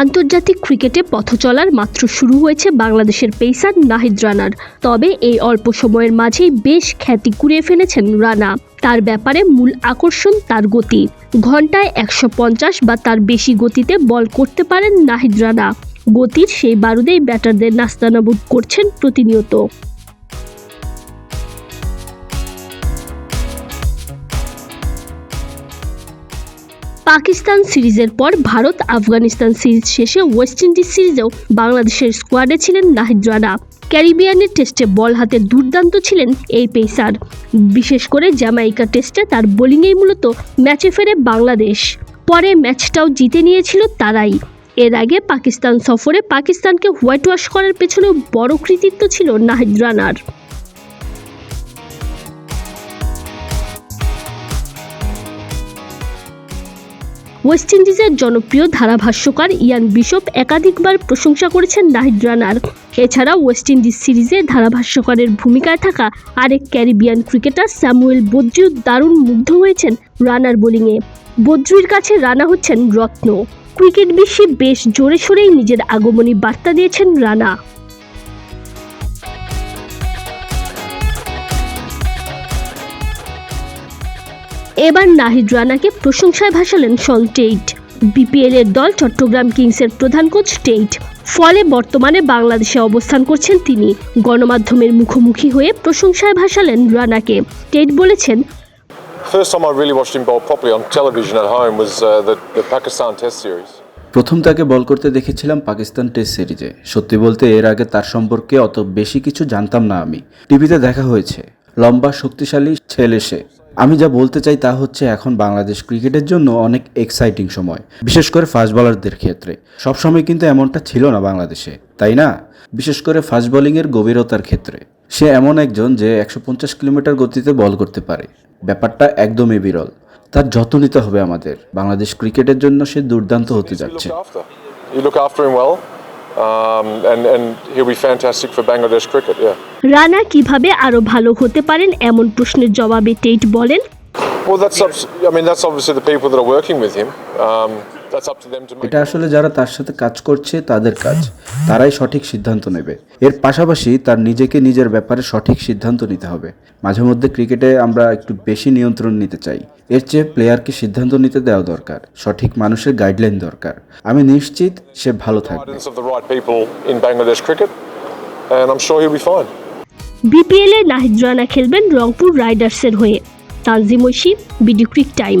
আন্তর্জাতিক ক্রিকেটে পথ চলার মাত্র শুরু হয়েছে বাংলাদেশের পেসার নাহিদ রানার। তবে এই অল্প সময়ের মাঝেই বেশ খ্যাতি কুড়িয়ে ফেলেছেন রানা। তার ব্যাপারে মূল আকর্ষণ তার গতি। ঘন্টায় একশো পঞ্চাশ বা তার বেশি গতিতে বল করতে পারেন নাহিদ রানা। গতির সেই বারুদেই ব্যাটারদের নাস্তানাবুদ করছেন প্রতিনিয়ত। পাকিস্তান সিরিজের পর ভারত আফগানিস্তান সিরিজ শেষে ওয়েস্ট ইন্ডিজ সিরিজেও বাংলাদেশের স্কোয়াডে ছিলেন নাহিদ রানা। ক্যারিবিয়ানের টেস্টে বল হাতে দুর্দান্ত ছিলেন এই পেসার। বিশেষ করে জ্যামাইকা টেস্টে তার বোলিংয়েই মূলত ম্যাচে ফেরে বাংলাদেশ। পরে ম্যাচটাও জিতে নিয়েছিল তারাই। এর আগে পাকিস্তান সফরে পাকিস্তানকে হোয়াইট ওয়াশ করার পেছনেও বড় কৃতিত্ব ছিল নাহিদ রানার। ওয়েস্ট ইন্ডিজের জনপ্রিয় ধারাভাষ্যকার ইয়ান বিশপ একাধিকবার প্রশংসা করেছেন নাহিদ রানার। এছাড়া ওয়েস্ট ইন্ডিজ সিরিজে ধারাভাষ্যকারের ভূমিকায় থাকা আরেক ক্যারিবিয়ান ক্রিকেটার স্যামুয়েল বদ্রিও দারুণ মুগ্ধ হয়েছেন রানার বোলিংয়ে। বদ্রির কাছে রানা হচ্ছেন রত্ন। ক্রিকেট বিশ্বে বেশ জোরে সোরেই নিজের আগমনী বার্তা দিয়েছেন রানা। এবার নাহিদ রানাকে প্রশংসায় ভাসালেন শন টেইট। বিপিএল এর দল চট্টগ্রাম কিংসের প্রধান কোচ টেইট। ফলে বর্তমানে বাংলাদেশে অবস্থান করছেন তিনি। গণমাধ্যমের মুখোমুখি হয়ে প্রশংসায় ভাসালেন রানাকে। টেইট বলেছেন First time I really watched him bowl properly on television at home was uh, the, the Pakistan Test series. প্রথম তাকে বল করতে দেখেছিলাম পাকিস্তান টেস্ট সিরিজে সত্যি বলতে এর আগে তার সম্পর্কে অত বেশি কিছু জানতাম না আমি। টিভিতে দেখা হয়েছে। লম্বা শক্তিশালী ছেলে সে। আমি যা বলতে চাই তা হচ্ছে এখন বাংলাদেশ ক্রিকেটের জন্য অনেক এক্সাইটিং সময়, বিশেষ করে ফাস্ট বলারদের ক্ষেত্রে। সবসময় কিন্তু এমনটা ছিল না বাংলাদেশে, তাই না? বিশেষ করে ফাস্ট বোলিংয়ের গভীরতার ক্ষেত্রে। সে এমন একজন যে একশো পঞ্চাশ কিলোমিটার গতিতে বল করতে পারে। ব্যাপারটা একদমই বিরল। তার যত্ন নিতে হবে আমাদের। বাংলাদেশ ক্রিকেটের জন্য সে দুর্দান্ত হতে যাচ্ছে। Um, and, and he'll be fantastic for Bangladesh cricket, yeah. Rana কীভাবে আরও ভালো হতে পারেন এমন প্রশ্নের জবাবে টেট বলেন Well, that's I mean, that's obviously the people that are working with him. Um, এটা আসলে যারা তার সাথে কাজ করছে তাদের কাজ। তারাই সঠিক সিদ্ধান্ত নেবে। এর পাশাপাশি তার নিজেকে নিজের ব্যাপারে সঠিক সিদ্ধান্ত নিতে হবে। মাঝে মধ্যে ক্রিকেটে আমরা একটু বেশি নিয়ন্ত্রণ নিতে চাই। এর চেয়ে প্লেয়ারকে সিদ্ধান্ত নিতে দেওয়া দরকার। সঠিক মানুষের গাইডলাইন দরকার। আমি নিশ্চিত সে ভালো থাকবে. বিপিএল এ নাহিদ রানা খেলবেন রংপুর রাইডার্সের হয়ে। Tanzim Oishi BD crick time